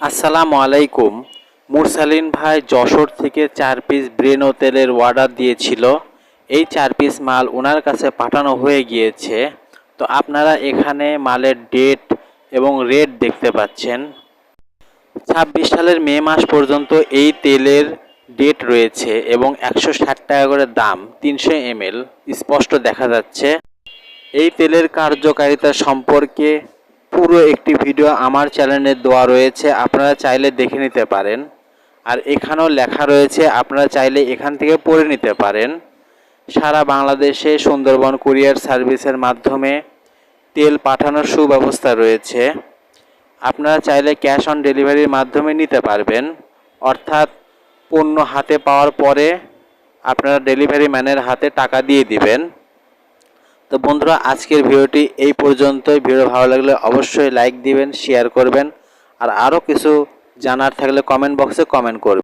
আসসালামু আলাইকুম। মুরসালিন ভাই যশোর থেকে চার পিস ব্রেনো তেলের অর্ডার দিয়েছিল। এই চার পিস মাল ওনার কাছে পাঠানো হয়ে গিয়েছে। তো আপনারা এখানে মালের ডেট এবং রেট দেখতে পাচ্ছেন। ছাব্বিশ সালের মে মাস পর্যন্ত এই তেলের ডেট রয়েছে এবং একশো ষাট টাকা করে দাম, তিনশো এমএল, স্পষ্ট দেখা যাচ্ছে। এই তেলের কার্যকারিতা সম্পর্কে পুরো একটি ভিডিও আমার চ্যানেলে দেওয়া রয়েছে, আপনারা চাইলে দেখে নিতে পারেন। আর এখানেও লেখা রয়েছে, আপনারা চাইলে এখান থেকে পড়ে নিতে পারেন। সারা বাংলাদেশে সুন্দরবন কুরিয়ার সার্ভিসের মাধ্যমে তেল পাঠানোর সুব্যবস্থা রয়েছে। আপনারা চাইলে ক্যাশ অন ডেলিভারির মাধ্যমে নিতে পারবেন। অর্থাৎ পণ্য হাতে পাওয়ার পরে আপনারা ডেলিভারি ম্যানের হাতে টাকা দিয়ে দিবেন। তো বন্ধুরা, আজকের ভিডিওটি এই পর্যন্তই। ভিডিও ভালো লাগলে অবশ্যই লাইক দিবেন শেয়ার করবেন। আর আরও কিছু জানার থাকলে কমেন্ট বক্সে কমেন্ট করবেন।